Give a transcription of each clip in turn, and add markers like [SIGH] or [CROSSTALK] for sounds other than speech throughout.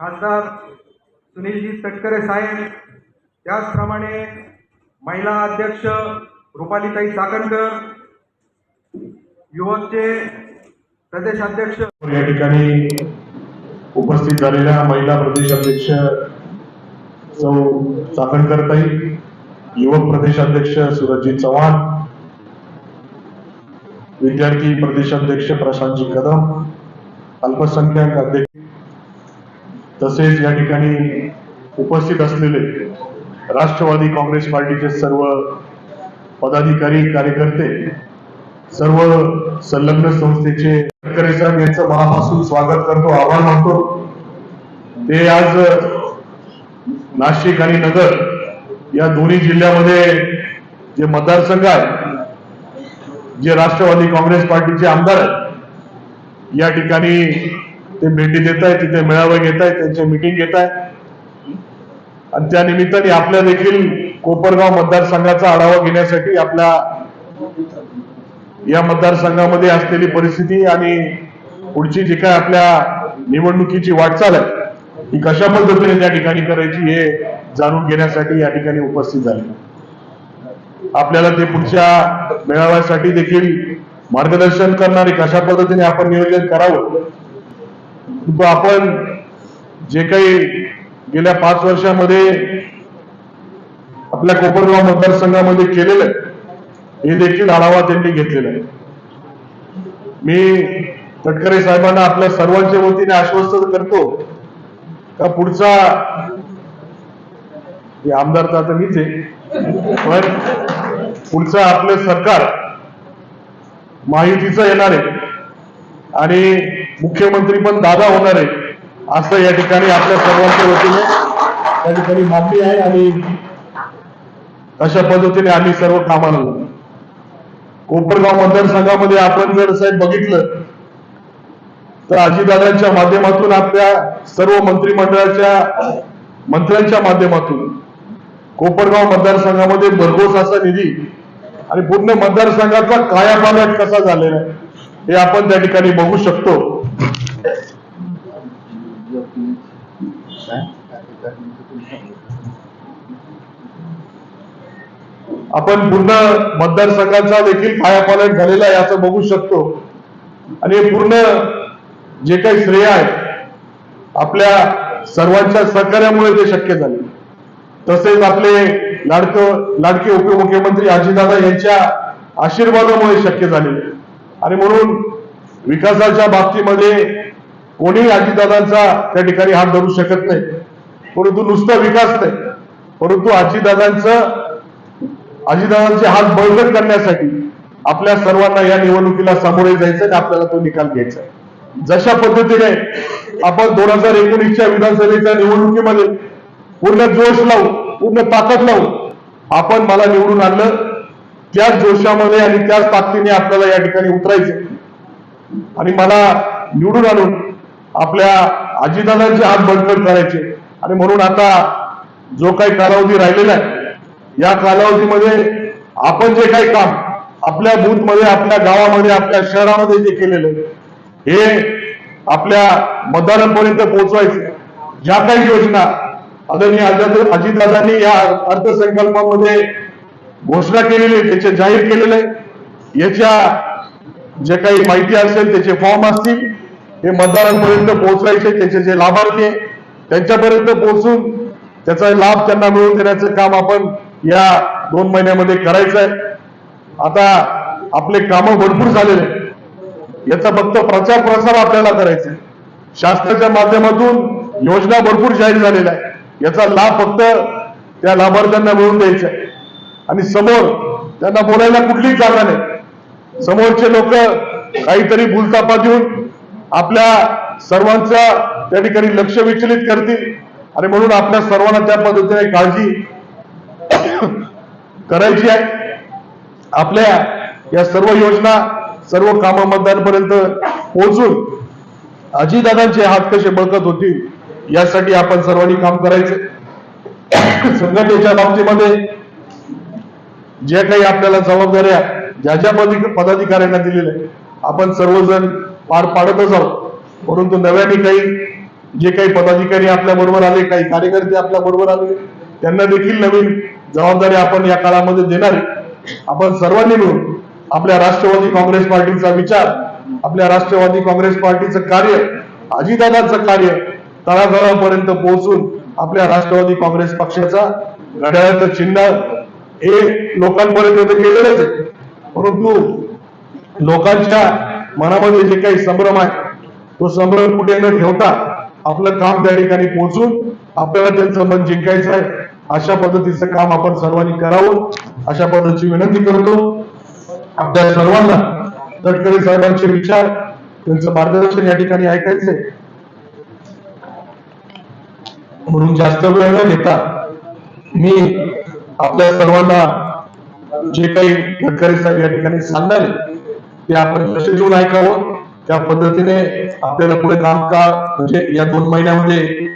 खासदार सुनीलजी तटकरे साहेब त्याचप्रमाणे महिला अध्यक्ष रुपालीताई चाकणकर युवकचे प्रदेश अध्यक्ष या ठिकाणी उपस्थित झालेल्या महिला प्रदेशाध्यक्ष सौ चाकणकरताई युवक प्रदेशाध्यक्ष सुरजित चव्हाण विद्यार्थी प्रदेशाध्यक्ष प्रशांतजी कदम अल्पसंख्याक अध्यक्ष तसेच या ठिकाणी उपस्थित असलेले राष्ट्रवादी काँग्रेस पार्टीचे सर्व पदाधिकारी कार्यकर्ते सर्व संलग्न संस्थेचे शेतकरी साहेब यांचं मनापासून स्वागत करतो आभार मानतो. ते आज नाशिक आणि नगर या दोन्ही जिल्ह्यामध्ये जे मतदारसंघ आहे जे राष्ट्रवादी काँग्रेस पार्टीचे आमदार आहेत या ठिकाणी ते भेटी देत आहेत तिथे मेळावे घेत आहेत त्यांचे मिटिंग घेत आहेत. आणि त्या निमित्ताने आपल्या देखील कोपरगाव मतदारसंघाचा आढावा घेण्यासाठी आपल्या या मतदारसंघामध्ये असलेली परिस्थिती आणि पुढची जी काय आपल्या निवडणुकीची वाटचाल आहे ही कशा पद्धतीने त्या ठिकाणी करायची हे जाणून घेण्यासाठी या ठिकाणी उपस्थित झाले. आपल्याला ते पुढच्या मेळाव्यासाठी देखील मार्गदर्शन करणारे कशा पद्धतीने आपण नियोजन करावं? आपण जे काही गेल्या पाच वर्षामध्ये आपल्या कोपरगाव मतदारसंघामध्ये केलेलं आहे हे देखील आढावा त्यांनी घेतलेला आहे. मी तटकरे साहेबांना आपल्या सर्वांच्या वतीने आश्वस्त करतो का पुढचा हे आमदार तर आता मीच आहे पण पुढचं आपलं सरकार माहितीचं येणार आहे. आणि मुख्यमंत्री पण दादा होणार आहे. असं या ठिकाणी आपल्या सर्वांच्या वतीने त्या ठिकाणी मागणी आहे आणि अशा पद्धतीने आम्ही सर्व कामाला कोपरगाव मतदारसंघामध्ये आपण जर साहेब बघितलं तर अजितदादांच्या माध्यमातून आपल्या सर्व मंत्रिमंडळाच्या मंत्र्यांच्या माध्यमातून कोपरगाव मतदारसंघामध्ये भरघोस असा निधी आणि पूर्ण मतदारसंघाचा कायापालट कसा झालेला आहे हे आपण त्या ठिकाणी बघू शकतो. आपण पूर्ण मतदारसंघाचा देखील कायापालट झालेला आहे असं बघू शकतो. आणि पूर्ण जे काही श्रेय आहे आपल्या सर्वांच्या सहकार्यामुळे ते शक्य झाले. तसेच आपले लाडक लाडके उपमुख्यमंत्री अजितदादा यांच्या आशीर्वादामुळे शक्य झाले आणि म्हणून विकासाच्या बाबतीमध्ये कोणीही अजितदादांचा त्या ठिकाणी हात धरू शकत नाही. परंतु नुसता विकास नाही. परंतु अजितदादांचं अजितदादांचे हात बळकट करण्यासाठी आपल्या सर्वांना या निवडणुकीला सामोरे जायचं आणि आपल्याला तो निकाल घ्यायचा जशा पद्धतीने आपण दोन हजार एकोणीसच्या विधानसभेच्या निवडणुकीमध्ये पूर्ण जोश लावून पूर्ण ताकद लावून आपण मला निवडून आणलं. त्याच जोशामध्ये आणि त्याच ताकदीने आपल्याला या ठिकाणी उतरायचं. आणि मला निवडून आणून आपल्या आजीदादांचे हात बळकट करायचे. आणि म्हणून आता जो काही कालावधी राहिलेला आहे या कालावधीमध्ये आपण जे काही काम आपल्या बूथमध्ये आपल्या गावामध्ये आपल्या शहरामध्ये जे केलेलं हे आपल्या मतदारांपर्यंत पोहोचवायचे. ज्या काही योजना आदरणीय अजित अजितदादांनी या अर्थसंकल्पामध्ये घोषणा केलेली आहे त्याचे जाहीर केलेले याच्या जे काही माहिती असेल त्याचे फॉर्म असतील हे मतदारांपर्यंत पोहोचवायचे त्याचे जे लाभार्थी आहे त्यांच्यापर्यंत पोहोचून त्याचा लाभ त्यांना मिळवून देण्याचं काम आपण या दोन महिन्यामध्ये करायचं आहे. आता आपले कामं भरपूर झालेले आहेत. याचा फक्त प्रचार प्रसार आपल्याला करायचा आहे. शासनाच्या माध्यमातून योजना भरपूर जाहीर झालेल्या आहे याचा लाभ फक्त त्या लाभार्थ्यांना मिळून द्यायचा आहे. आणि समोर त्यांना बोलायला कुठलीच जागा नाही. समोरचे लोक काहीतरी भूलतापा देऊन आपल्या सर्वांचा त्या ठिकाणी लक्ष विचलित करतील. आणि म्हणून आपल्या सर्वांना त्या पद्धतीने काळजी [COUGHS] करायची आहे. आपल्या या सर्व योजना सर्व कामं मतदानपर्यंत पोहोचून अजितदादांचे हात कसे बळकत होतील यासाठी आपण सर्वांनी काम करायचे. संघटनेच्या बाबतीमध्ये जे काही आपल्याला जबाबदाऱ्या ज्या ज्या पदाधिकाऱ्यांना दिलेल्या आपण सर्वजण पार पाडतच आहोत. परंतु नव्याने काही जे काही पदाधिकारी आपल्या बरोबर आले काही कार्यकर्ते आपल्या बरोबर आले त्यांना देखील नवीन जबाबदारी आपण या काळामध्ये देणार आपण सर्वांनी मिळून आपल्या राष्ट्रवादी काँग्रेस पार्टीचा विचार आपल्या राष्ट्रवादी काँग्रेस पार्टीचं कार्य अजितदादांचं कार्य तळागाळापर्यंत पोहोचून आपल्या राष्ट्रवादी काँग्रेस पक्षाचा घड्याळाचं चिन्ह हे लोकांपर्यंत तर केलेलंच आहे. परंतु लोकांच्या मनामध्ये जे काही संभ्रम आहे तो संभ्रम कुठे न ठेवता आपलं काम त्या ठिकाणी पोहोचून आपल्याला त्यांचं मन जिंकायचं आहे. अशा पद्धतीचं काम आपण सर्वांनी करावं. अशा पद्धतीची विनंती करतो. आपल्या सर्वांना तटकरे साहेबांचे विचार त्यांचं मार्गदर्शन या ठिकाणी ऐकायचंय. म्हणून जास्त वेळ न घेता मी आपल्या सर्वांना जे काही गडकरी साहेब या ठिकाणी सांगणार ते आपण लक्ष देऊन ऐकावं. त्या पद्धतीने आपल्याला पुढे काम का म्हणजे या दोन महिन्यामध्ये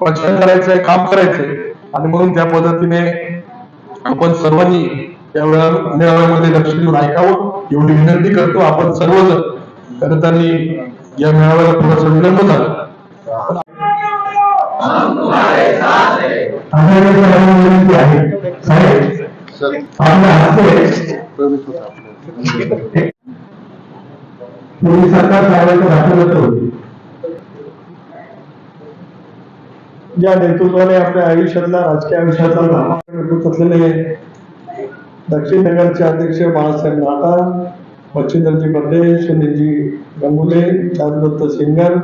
प्रचार करायचंय काम करायचंय. आणि म्हणून त्या पद्धतीने आपण सर्वांनी त्या वेळा मेळाव्यामध्ये लक्ष देऊन ऐकावं. एवढी विनंती करतो आपण सर्वजण. खरं त्यांनी या मेळाव्याला थोडासा विलंब झाला. विनंती आहे साहेब आपल्या हस्ते पूर्वी सरकार साहेबांचं ज्या नेतृत्वाने आपल्या आयुष्यातला राजकीय आयुष्यातला नेतृत्व असलेले दक्षिण नगरचे अध्यक्ष बाळासाहेब नाटा मच्छिंद्रजी बर्डे सुनीलजी गंगुले चारुदत्त सिंगर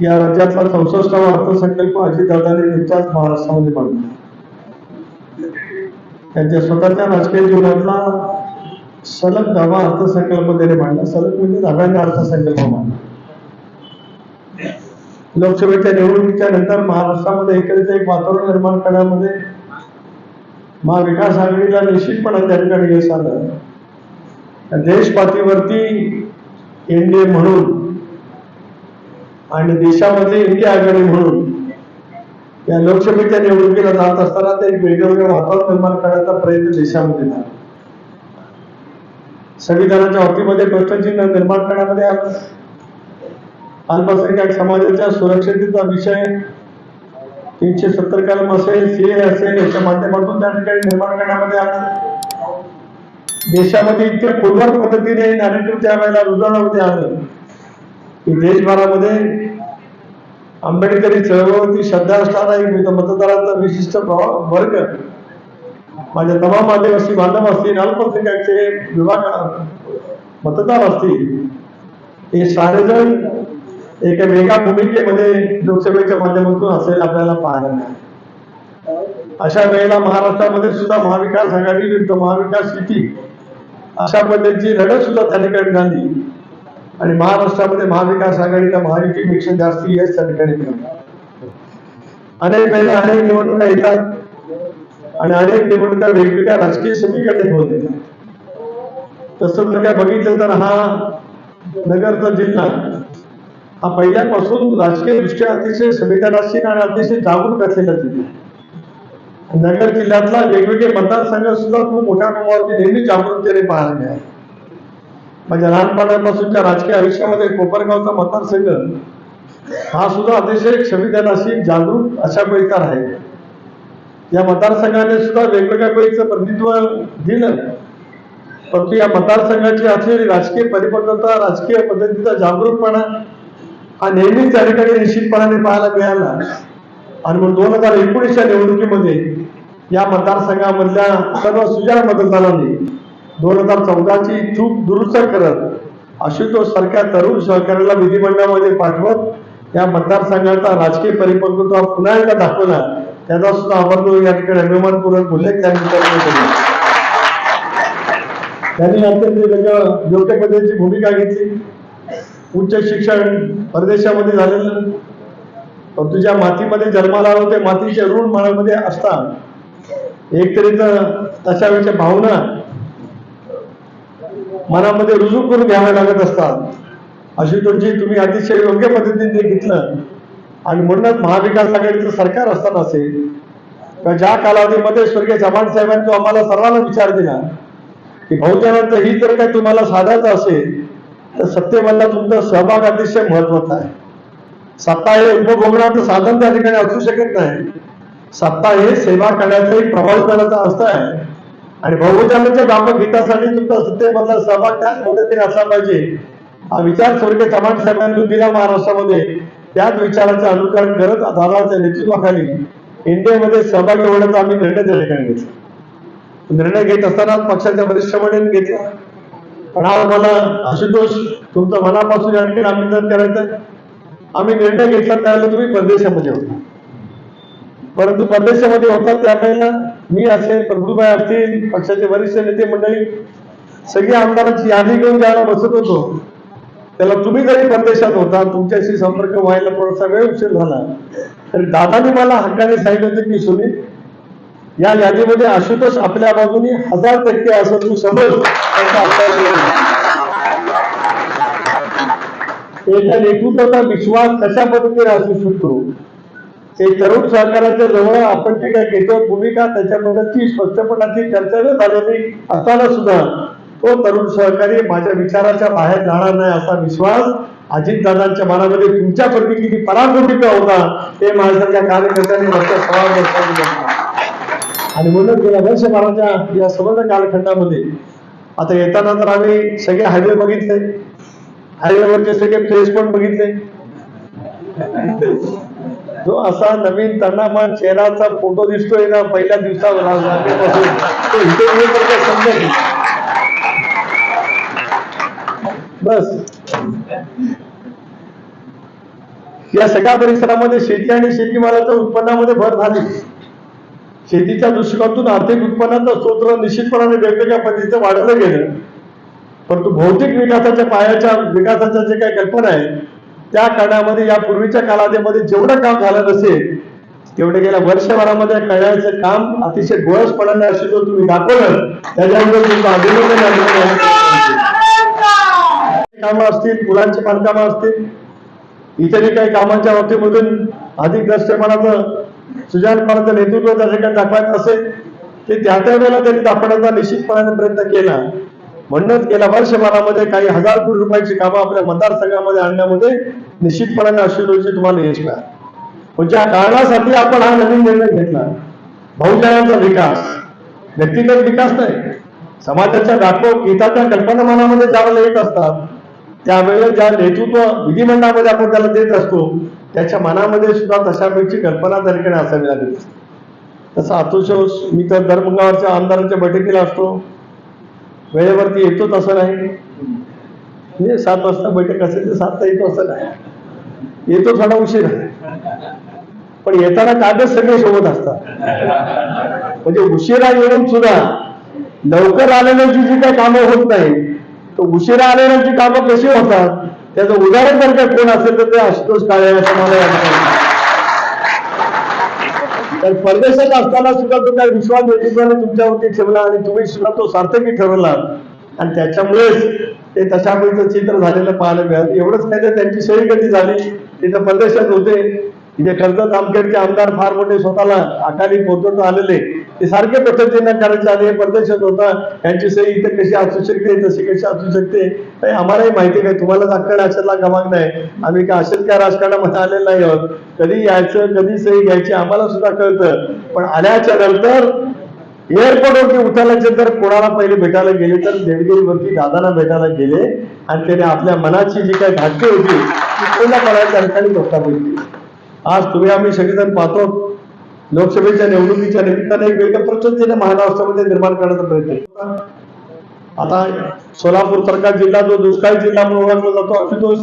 या राज्यातला चौसष्टावा अर्थसंकल्प अजितदादांनी नुकताच महाराष्ट्रामध्ये मांडला. त्यांच्या स्वतःच्या राजकीय जीवनातला सलग दहावा अर्थसंकल्प त्याने मांडला. सलग म्हणजे दहाव्यांदा अर्थसंकल्प मांडला. लोकसभेच्या निवडणुकीच्या नंतर महाराष्ट्रामध्ये एकरीचं एक वातावरण निर्माण करण्यामध्ये महाविकास आघाडीला निश्चितपणे त्या ठिकाणी यश आलं. देश पातळीवरती एनडीए म्हणून आणि देशामध्ये इतकी आघाडी म्हणून या लोकसभेच्या निवडणुकीला जात असताना ते वेगवेगळ्या वातावरण निर्माण करण्याचा प्रयत्न देशामध्ये झाला. संविधानाच्या बाबतीमध्ये प्रश्नचिन्ह निर्माण करण्यामध्ये अल्पसंख्याक समाजाच्या सुरक्षिततेचा विषय तीनशे सत्तर कलम असेल सीए असेल याच्या माध्यमातून त्या ठिकाणी निर्माण करण्यामध्ये देशामध्ये इतक्या खोलवर पद्धतीने नॅरेटिव्ह त्यावेळेला रुजवण्यामध्ये आलं. की देशभरामध्ये आंबेडकरी चळवळीवरती श्रद्धा असणारा एक मतदारांचा विशिष्ट प्रभाव वर्ग. माझ्या तमाम आदिवासी बांधव असतील अल्पसंख्याकचे विभाग मतदार असतील हे सारेजण एका वेगळ्या भूमिकेमध्ये लोकसभेच्या माध्यमातून असेल आपल्याला पाहायला अशा वेळेला महाराष्ट्रामध्ये सुद्धा महाविकास आघाडी विरुद्ध महाविकास युती अशा पद्धतीची लढत सुद्धा त्या ठिकाणी झाली आणि महाराष्ट्रामध्ये महाविकास आघाडीला महायुतीपेक्षा जास्त यश त्या ठिकाणी मिळालं अनेक वेळेला अनेक निवडणुका येतात आणि अनेक निवडणुका वेगवेगळ्या राजकीय समीकरणे होते तसं जर काय बघितलं तर हा नगरचा जिल्हा हा पहिल्यापासून राजकीय दृष्ट्या अतिशय संवेदनशील आणि अतिशय जागरूक असलेला जिल्हा. नगर जिल्ह्यातला वेगवेगळे मतदारसंघ सुद्धा खूप मोठ्या प्रमाणावरती नेहमी जागरूकतेने पाहायला मिळाले. माझ्या लहानपणापासूनच्या राजकीय आयुष्यामध्ये कोपरगावचा मतदारसंघ हा सुद्धा अतिशय संविधानाशी जागरूक अशा पैकार आहे. या मतदारसंघाने सुद्धा वेगवेगळ्या पैकीचं प्रतिनिधित्व दिलं. परंतु या मतदारसंघाची असलेली राजकीय परिपक्वता राजकीय पद्धतीचा जागरूकपणा हा नेहमीच त्या ठिकाणी निश्चितपणाने पाहायला मिळाला. आणि मग दोन हजार एकोणीसच्या निवडणुकीमध्ये या मतदारसंघामधल्या सर्व सुजाण मतदारांनी दोन हजार चौदाची चूक दुरुस्त करत आशुतोष सारख्या तरुण सहकार्याला विधिमंडळामध्ये पाठवत या मतदारसंघाचा राजकीय परिपक्वता पुन्हा एकदा दाखवला त्याचा सुद्धा आवर्जून या ठिकाणी अभिमानपूर्वक उल्लेख त्यांनी केला. त्यांनी अत्यंत वेगळं योग्य पद्धतीची भूमिका घेतली. उच्च शिक्षण परदेशामध्ये झालेलं परंतु ज्या मातीमध्ये जन्माला होते मातीचे ऋण मनामध्ये असतात. एक तरी तशा वेळच्या भावना मनामध्ये रुजू करून घ्याव्या लागत असतात. अशी तुमची तुम्ही अतिशय योग्य पद्धतीने घेतलं. आणि म्हणूनच महाविकास आघाडीचं सरकार असताना असेल का ज्या कालावधीमध्ये स्वर्गीय चव्हाण साहेबांनी आम्हाला सर्वांना विचार दिला की बहुजनांचं ही जर काही तुम्हाला साधायचं असेल तर सत्तेमधला तुमचा सहभाग अतिशय महत्त्वाचा आहे. सत्ता हे उपभोगण्याचं साधन त्या ठिकाणी असू शकत नाही. सत्ता हे सेवा करण्याचं एक प्रभावीपणाचा अर्थ आहे आणि बहुजनांच्या व्यापक हितासाठी तुमचा सत्तेमधला सहभाग त्याच पद्धतीने असला पाहिजे. हा विचार स्वर्गीय चव्हाण साहेबांनी दिला महाराष्ट्रामध्ये. त्याच विचाराचं अनुकरण करत दादाच्या नेतृत्वाखाली इंडियामध्ये सहभागी होण्याचा आम्ही निर्णय त्या ठिकाणी घेतला. निर्णय घेत असताना पक्षाच्या वरिष्ठ मंडळीने घेतला. पण हा मला आशुतोष तुमचं मनापासून या ठिकाणी अभिनंदन करायचं आम्ही निर्णय घेतला त्यावेळेला तुम्ही परदेशामध्ये होता. परंतु परदेशामध्ये होतात त्यावेळेला मी असेल प्रभूबाई असतील पक्षाचे वरिष्ठ नेते मंडळी सगळी आमदारांची यादी घेऊन ज्याला बसत होतो त्याला तुम्ही जरी परदेशात होता तुमच्याशी संपर्क व्हायला थोडासा वेळ उशीर झाला. तरी दादानी मला हक्काने सांगितलं होतं की सुनील या यादीमध्ये आशुतोष आपल्या बाजूनी हजार टक्के असं तू समज. एका अभ्यास नेतृत्वाचा विश्वास कशा पद्धतीने असू शकतो? ते तरुण सहकाराच्या जवळ आपण जे काय घेतो भूमिका त्याच्याबद्दलची स्पष्टपणाची चर्चा न झालेली असताना सुद्धा तो तरुण सहकारी माझ्या विचाराच्या बाहेर जाणार नाही असा विश्वास अजितदादांच्या मनामध्ये तुमच्याप्रती किती पराकोटीचा होता ते माझ्यासारख्या कार्यकर्त्यांनी मागच्या सवाल वर्षांनी आणि म्हणून गेल्या वर्षभराच्या या संबंध कालखंडामध्ये आता येताना तर आम्ही सगळे हायवे बघितले. हायवेवरचे सगळे प्लेस पण बघितले. जो असा नवीन तणामान चेहराचा फोटो दिसतोय ना पहिल्या दिवसावर तो इथे बस. या सगळ्या परिसरामध्ये शेती आणि शेतीमालाच्या उत्पन्नामध्ये भर झाली. शेतीच्या दृष्टिकोनातून आर्थिक उत्पन्नाचं स्त्रोत निश्चितपणाने वेगवेगळ्या पद्धतीचं वाढलं गेलं. परंतु भौतिक विकासाच्या पायाच्या विकासाच्या जे काही कल्पना आहे त्या काळामध्ये या पूर्वीच्या कालावधीमध्ये जेवढं काम झालं नसेल तेवढे गेल्या वर्षभरामध्ये करण्याचं काम अतिशय गोळसपणाने असे जो तुम्ही दाखवलं त्याच्याबद्दल तुमचं अभिनंदन कामं असतील फुलांची बांधकामं असतील इतर काही कामांच्या बाबतीमधून अधिक दृष्टपणाचं सुजानपणाचं नेतृत्व त्या ठिकाणी दाखवायचं असेल ते त्या त्या वेळेला त्यांनी दाखवण्याचा निश्चितपणाने प्रयत्न केला. म्हणूनच गेल्या वर्षभरामध्ये काही हजार कोटी रुपयाची कामं आपल्या मतदारसंघामध्ये आणण्यामध्ये निश्चितपणाने अश्विनोजी तुम्हाला यश मिळालं. पण ज्या कारणासाठी आपण हा नवीन निर्णय घेतला बहुजनांचा विकास व्यक्तिगत विकास नाही समाजाच्या व्यापक गीताच्या कल्पना मनामध्ये ज्यावेळेला येत असतात त्यावेळेला ज्या नेतृत्व विधिमंडळामध्ये आपण त्याला देत असतो त्याच्या मनामध्ये सुद्धा तशापैकी कल्पना त्या ठिकाणी असावी लागेल तसा अतोषोष मी तर दर मंगळवारच्या आमदारांच्या बैठकीला असतो. वेळेवरती येतो तसं नाही. म्हणजे सात वाजता बैठक असेल तर सातला येतो असं नाही. येतो थोडा उशीर. पण येताना कागद सगळे सोबत असतात. म्हणजे उशिरा येऊन सुद्धा लवकर आलेल्यांची जी काही कामं होत नाही तर उशिरा आलेल्यांची कामं कशी होतात? त्याचं उदाहरण जर का कोण असेल तर ते आशुतोष काळे असं मला तर परदेशात असताना सुद्धा तुम्ही विश्वास नेतृत्वाने तुमच्यावरती ठेवला आणि तुम्ही सुद्धा तो सार्थकी ठरवला. आणि त्याच्यामुळेच ते तशापैकीचं चित्र झालेलं पाहायला मिळालं. एवढंच नाही तर त्यांची सोयी कधी झाली? तिथं परदेशात होते. तिथे कर्जत आमखेडचे आमदार फार मोठे स्वतःला अकाली पोहोचवत आलेले. ते सारखे पद्धतीनं करायचे आले परदेशात होता. यांची सही इथं कशी असू शकते तशी कशी असू शकते नाही आम्हालाही माहिती नाही. तुम्हाला अक्कल अशातला गमाग नाही. आम्ही काय असेच काय राजकारणामध्ये आलेलं नाही आहोत. कधी यायचं कधी सही घ्यायची आम्हाला सुद्धा कळतं. पण आल्याच्यानंतर एअरपोर्टवरती उतरल्याच्या तर कोणाला पहिले भेटायला गेले तर देडगिरीवरती दादाला भेटायला गेले. आणि त्याने आपल्या मनाची जी काही धाकटी होती ती पूर्णपणे त्या ठिकाणी व्यक्तपडली आज तुम्ही आम्ही सगळेजण पाहतो लोकसभेच्या निवडणुकीच्या निमित्ताने एक वेगळ्या प्रचंड महाराष्ट्रामध्ये निर्माण करण्याचा प्रयत्न आता सोलापूर सारखा जिल्हा जो दुष्काळी जिल्हा म्हणून ओळखला जातो आशुतोष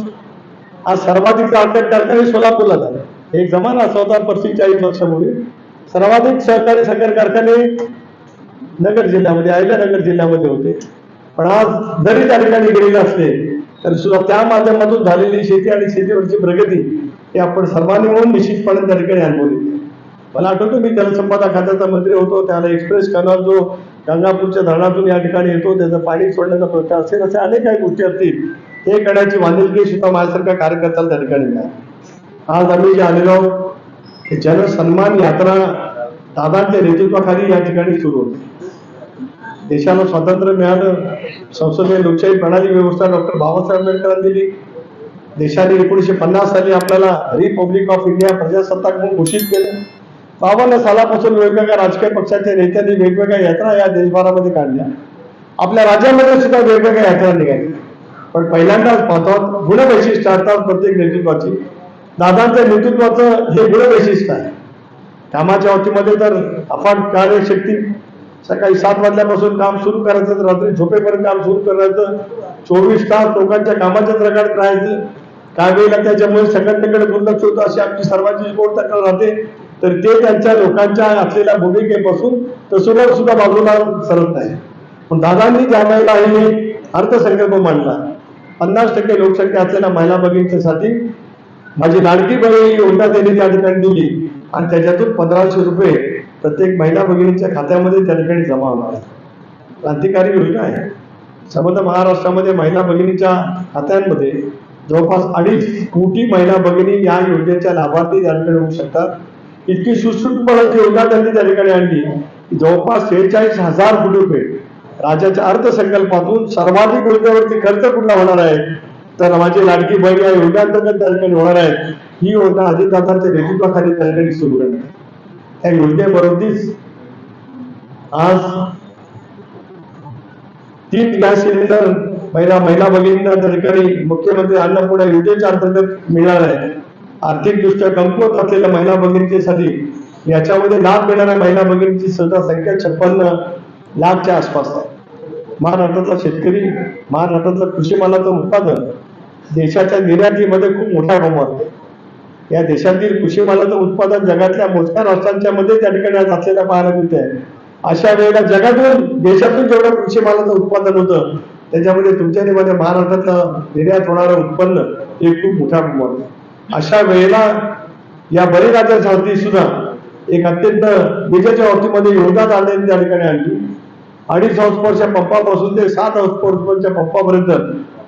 आज सर्वाधिक सहकारी कारखाने सोलापूरला झाले. एक जमाना असा होता पस्तीस चाळीस वर्षापूर्वी. सर्वाधिक सहकारी साखर कारखाने नगर जिल्ह्यामध्ये अहिल्यानगर जिल्ह्यामध्ये होते. पण आज जरी त्या ठिकाणी गेलेले असले तर सुद्धा त्या माध्यमातून झालेली शेती आणि शेतीवरची प्रगती हे आपण सर्वांनी म्हणून निश्चितपणे त्या ठिकाणी अनुभवली. मला आठवतो मी जलसंपदा खात्याचा मंत्री होतो. त्याला एक्सप्रेस कॅनॉल जो गंगापूरच्या धरणातून या ठिकाणी येतो त्याचं पाणी सोडण्याचा प्रश्न असेल अशा अनेक काही गोष्टी असतील. हे करण्याची बांधिलकी सुद्धा माझ्यासारख्या कार्यकर्त्याला त्या ठिकाणी मिळाली. आज आम्ही जे आलेलो जनसन्मान यात्रा दादांच्या नेतृत्वाखाली या ठिकाणी सुरू होते. देशाला स्वातंत्र्य मिळालं. संसदीय लोकशाही प्रणाली व्यवस्था डॉक्टर बाबासाहेब आंबेडकरांनी दिली. देशाने एकोणीसशे पन्नास साली आपल्याला रिपब्लिक ऑफ इंडिया प्रजासत्ताक म्हणून घोषित केलं. बावन्न सालापासून वेगवेगळ्या राजकीय पक्षाच्या नेत्यांनी वेगवेगळ्या यात्रा या देशभरामध्ये काढल्या. आपल्या राज्यामध्ये सुद्धा वेगवेगळ्या यात्रा निघाल्या. पण पहिल्यांदाच पाहतो गुणवैशिष्ट्य असतात प्रत्येक नेतृत्वाची दादांच्या नेतृत्वाचं हे गुणवैशिष्ट्य आहे. कामाच्या बाबतीमध्ये तर अफाट कार्यशक्ती सकाळी सात वाजल्यापासून काम सुरू करायचं रात्री झोपेपर्यंत काम सुरू करायचं चोवीस तास लोकांच्या कामाच्या प्रकारात राहायचं. काय वेळेला त्याच्यामुळे सगळ्यांकडे दुर्लक्ष होतं अशी आमची सर्वांची गोष्ट तक्रार राहते. तर ते त्यांच्या लोकांच्या असलेल्या भूमिकेपासून तर सुद्धा बाजूला सरत नाही. पण दादांनी ज्या वेळेला हे अर्थसंकल्प मांडला. पन्नास टक्के लोकसंख्या असलेल्या महिला भगिनींसाठी माझी लाडकी बहीण योजना त्यांनी त्या ठिकाणी दिली. आणि त्याच्यातून पंधराशे रुपये प्रत्येक महिला भगिनीच्या खात्यामध्ये त्या ठिकाणी जमा होणार क्रांतिकारी योजना आहे. समग्र महाराष्ट्रामध्ये महिला भगिनीच्या खात्यांमध्ये जवळपास अडीच कोटी महिला भगिनी या योजनेच्या लाभार्थी त्या ठिकाणी होऊ शकतात. इतकी सुश्रुतपणे योजना त्यांनी त्या ठिकाणी आणली. जवळपास शेहेचाळीस हजार कोटी रुपये राज्याच्या अर्थसंकल्पातून सर्वाधिक योजनेवरती खर्च कुठला होणार आहे? तर माझी लाडकी बहीण या योजनेअंतर्गत त्या ठिकाणी होणार आहे. ही योजना अजितदादांच्या नेतृत्वाखाली त्या ठिकाणी सुरू करणार. त्या योजनेबरोबरीच आज तीन गॅस सिलेंडर महिला महिला भगिनींना त्या ठिकाणी मुख्यमंत्री अन्नपूर्णा योजनेच्या अंतर्गत मिळणार आहे. आर्थिकदृष्ट्या कमकुवत असलेल्या महिला भगिनींसाठी याच्यामध्ये लाभ मिळणाऱ्या महिला भगिनींची सहसा संख्या छप्पन्न लाखच्या आसपास आहे. महाराष्ट्रातला शेतकरी महाराष्ट्रातलं कृषी मालाचं उत्पादन देशाच्या निर्यातीमध्ये खूप मोठा प्रमाण आहे. या देशातील कृषी मालाचं उत्पादन जगातल्या मोठ्या राष्ट्रांच्या मध्ये त्या ठिकाणी आज असलेल्या पाहायला मिळते अशा वेळेला जगातून देशातून जेवढं कृषी मालाचं उत्पादन होतं त्याच्यामध्ये तुमच्या मध्ये महाराष्ट्रातलं निर्यात होणारं उत्पन्न हे खूप मोठ्या प्रमाणात अशा वेळेला या बळीराजाच्या सुद्धा एक अत्यंत विजेच्या बाबतीमध्ये योगदान आले त्या ठिकाणी आणली. अडीच हॉर्सपॉवरच्या पंपापासून ते सात हॉर्सपॉवरच्या पंपापर्यंत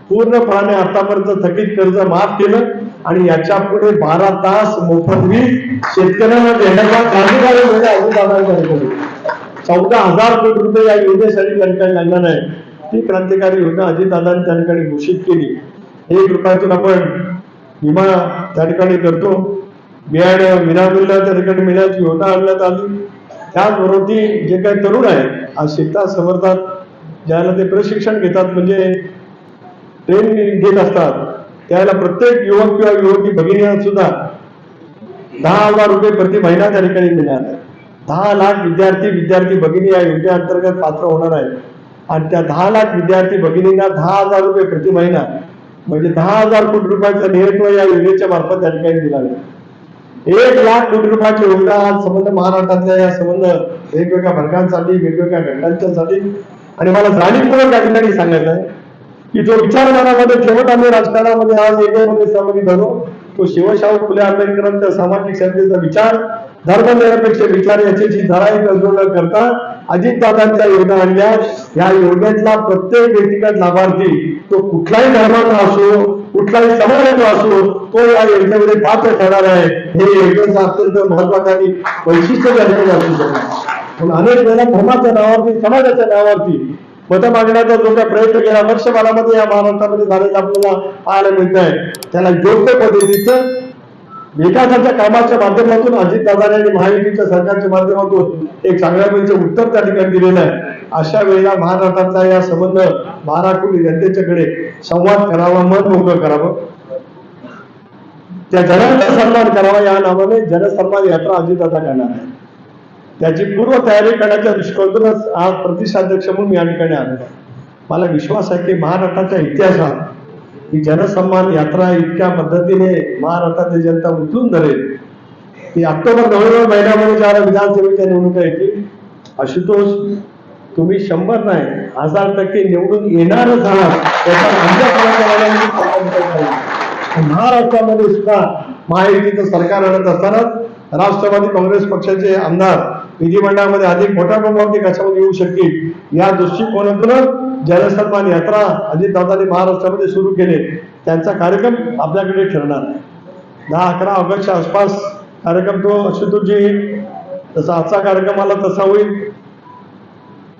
पूर्णपणाने आतापर्यंत थकीत कर्ज माफ केलं आणि याच्यापुढे बारा तास मोफत वीज शेतकऱ्यांना देण्याचा कार्यकारी चौदा हजार कोटी रुपये या योजनेसाठी त्या ठिकाणी लागणार आहे. ती क्रांतिकारी योजना अजितदादांनी त्या ठिकाणी घोषित केली. एक रुपयातून आपण विमा त्या ठिकाणी करतो. बियाणे विनामूल्य त्या ठिकाणी मिळण्याची योजना आणण्यात आली. त्याचबरोबर ती जे काही तरुण आहेत आज शिकतात समर्थात ज्याला ते प्रशिक्षण घेतात म्हणजे ट्रेन घेत असतात. त्याला प्रत्येक युवक किंवा युवती भगिनी सुद्धा दहा हजार रुपये प्रति महिना त्या ठिकाणी मिळणार आहे दहा लाख विद्यार्थी विद्यार्थी भगिनी या योजनेअंतर्गत पात्र होणार आहे आणि त्या दहा लाख विद्यार्थी भगिनींना दहा हजार रुपये प्रति महिना म्हणजे दहा हजार कोटी रुपयाचा नेतृत्व या योजनेच्या मार्फत त्या ठिकाणी दिला एक लाख कोटी रुपयाची योजना आज संबंध महाराष्ट्रातल्या या संबंध वेगवेगळ्या वर्गांसाठी वेगवेगळ्या घटकांच्यासाठी आणि मला जाणीवपूर्वक त्या ठिकाणी सांगायचं आहे की जो विचार मनामध्ये ठेवत आम्ही राजकारणामध्ये आज एकमध्ये सहभागी झालो तो शिवशाहू फुले आंबेडकरांच्या सामाजिक क्षमतेचा विचार धर्मनिरपेक्ष विचार याची जी तजो करता अजितदादांच्या योजना आणल्या या योजनेतला प्रत्येक व्यक्तिगत लाभार्थी तो कुठलाही धर्माचा असो कुठलाही समाजाचा असो तो या योजनेमध्ये पात्र ठरणार आहे. हे योजनेचा अत्यंत महत्वाचं आणि वैशिष्ट्य झालेलं असू शकतं पण अनेक वेळा धर्माच्या नावावरती समाजाच्या नावावरती मत मागण्याचा जो काही प्रयत्न केला वर्षभरामध्ये या महाराष्ट्रामध्ये झालेला आपल्याला पाहायला मिळत आहे त्याला योग्य पद्धतीचं विकासाच्या कामाच्या माध्यमातून अजितदादांनी आणि महायुतीच्या सरकारच्या माध्यमातून एक चांगल्या प्रकारचं उत्तर त्या ठिकाणी दिलेलं आहे. अशा वेळेला महाराष्ट्रातला या संबंध महाराष्ट्र जनतेच्याकडे संवाद करावा मन मोकळं करावं. त्या जनांचा सन्मान करावा या नावाने जनसन्मान यात्रा अजितदादा करणार आहे. त्याची पूर्व तयारी करण्याच्या दृष्टिकोनातूनच आज प्रदेशाध्यक्ष म्हणून या ठिकाणी आलेलो आहे. मला विश्वास आहे की महाराष्ट्राच्या इतिहासात ही जनसन्मान यात्रा इतक्या पद्धतीने महाराष्ट्रातली जनता उचलून धरेल. की ऑक्टोबर नोव्हेंबर महिन्यामध्ये ज्याला विधानसभेच्या निवडणुका येतील आशुतोष तुम्ही शंभर नाही हजार टक्के निवडून येणारच आहात. त्याचा म्हणजे आमच्या महाराष्ट्रामध्ये सुद्धा महायुतीचं सरकार आणत असतानाच राष्ट्रवादी काँग्रेस पक्षाचे आमदार विधिमंडळामध्ये अधिक मोठ्या प्रमाणावरती कशामध्ये येऊ शकतील या दृष्टिकोनातूनच जलसन्मान यात्रा अजितदादांनी महाराष्ट्रामध्ये सुरू केले. त्यांचा कार्यक्रम आपल्याकडे ठरणार. आहे दहा अकरा ऑगस्टच्या आसपास कार्यक्रम तो आशुतोषजी येईल. तसा आजचा कार्यक्रम आला तसा होईल.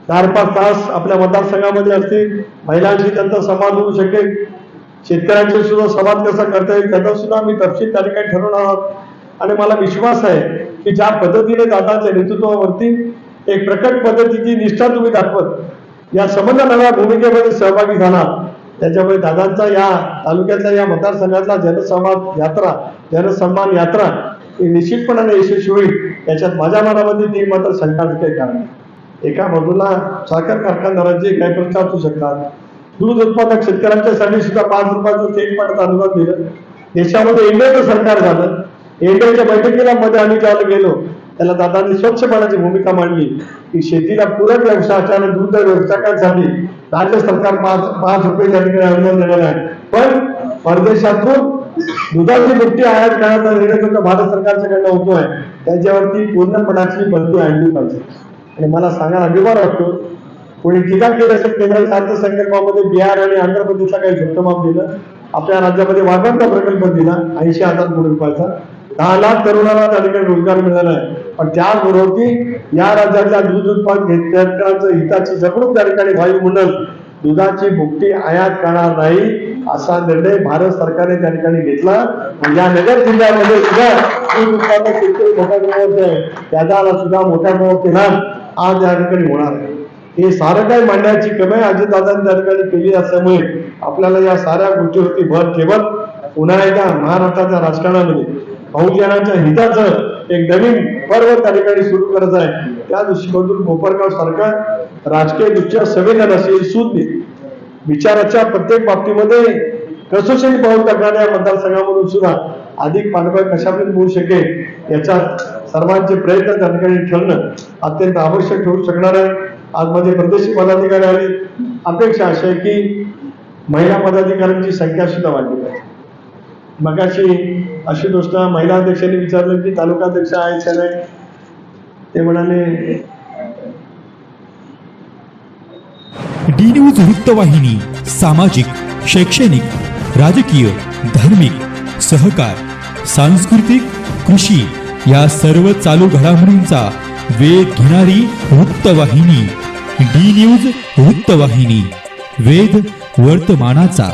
चार पाच तास आपल्या मतदारसंघामध्ये असतील. महिलांशी त्यांचा संवाद होऊ शकेल. शेतकऱ्यांशी सुद्धा संवाद कसा करता येईल त्याचा सुद्धा आम्ही तपशील त्या ठिकाणी ठरवणार आहोत. आणि मला विश्वास आहे की ज्या पद्धतीने दादाच्या नेतृत्वावरती एक प्रकट पद्धतीची निष्ठा तुम्ही दाखवत या संबंध नव्या भूमिकेमध्ये सहभागी झाला. त्याच्यामुळे दादांचा या तालुक्यातल्या या मतदारसंघातला जनसंवाद यात्रा जनसन्मान यात्रा ही निश्चितपणाने यशस्वी होईल. याच्यात माझ्या मनामध्ये ती मात्र शंकाच काही कारण एका बाजूला साखर कारखानदारांचे काही प्रश्न असू शकतात. दूध उत्पादक शेतकऱ्यांच्यासाठी सुद्धा पाच रुपयाचं तेल पण अनुदान दिलं. देशामध्ये इंडियाचं सरकार झालं. एनडीएच्या बैठकीला मध्ये आम्ही ज्यावेळेला गेलो त्याला दादांनी स्वच्छपणाची भूमिका मांडली. की शेतीला पूरक व्यवसायाच्या आणि दूध व्यवसायासाठी राज्य सरकार पाच पाच रुपये त्या ठिकाणी अनुदान देणार आहे. पण परदेशातून दुधाची बुट्टी आयात करण्याचा निर्णय जो भारत सरकारच्याकडनं होतोय. त्याच्यावरती पूर्णपणाची बंदी आणली पाहिजे. आणि मला सांगायला अभिमान वाटतो. कोणी टीका केली असेल केंद्राच्या अर्थसंकल्पामध्ये बिहार आणि आंध्र प्रदेशला काही झुकमाप दिलं. आपल्या राज्यामध्ये वाघांचा प्रकल्प दिला. ऐंशी हजार कोटी रुपयाचा. दहा लाख तरुणांना त्या ठिकाणी रोजगार मिळाला आहे. पण त्याचबरोबर या राज्यातल्या दूध उत्पादन शेतकऱ्यांचं हिताची जपणूक त्या ठिकाणी व्हावी म्हणून दुधाची भुकटी आयात करणार नाही असा निर्णय भारत सरकारने त्या ठिकाणी घेतला. या नगर जिल्ह्यामध्ये सुद्धा दूध उत्पादक शेतकरी मोठ्या प्रमाणात आहे त्याला सुद्धा मोठ्या प्रमाणात लाभ आज या ठिकाणी होणार आहे. हे सारं काही मांडण्याची कमाई अजितदादांनी त्या ठिकाणी केली असल्यामुळे आपल्याला या साऱ्या गोष्टीवरती भर ठेवत पुन्हा एकदा महाराष्ट्राच्या राजकारणामध्ये बहुजनाच्या हिताचं एक नवीन पर्व त्या ठिकाणी सुरू करत आहे. त्या दृष्टिकोनातून कोपरगाव सरकार राजकीय दृष्ट्या संवेदनशील सुज्ञ विचाराच्या प्रत्येक बाबतीमध्ये कसोशील पाऊल टाकणाऱ्या मतदारसंघामधून सुद्धा अधिक पाठबळ कशापर्यंत होऊ शकेल याचा सर्वांचे प्रयत्न त्या ठिकाणी ठेवणं अत्यंत आवश्यक ठरू शकणार आहे. आज माझे प्रदेशिक पदाधिकारी आले. अपेक्षा अशी आहे की महिला पदाधिकाऱ्यांची संख्या सुद्धा वाढली पाहिजे. मगाशी अशी गोष्ट महिला अध्यक्षांनी विचारलं की तालुका अध्यक्ष आहे का नाही? ते म्हणाले डी न्यूज वृत्तवाहिनी सामाजिक शैक्षणिक राजकीय धार्मिक सहकार सांस्कृतिक कृषी या सर्व चालू घडामोडींचा वेध घेणारी वृत्तवाहिनी. डी न्यूज वृत्तवाहिनी वेद वर्तमानाचा.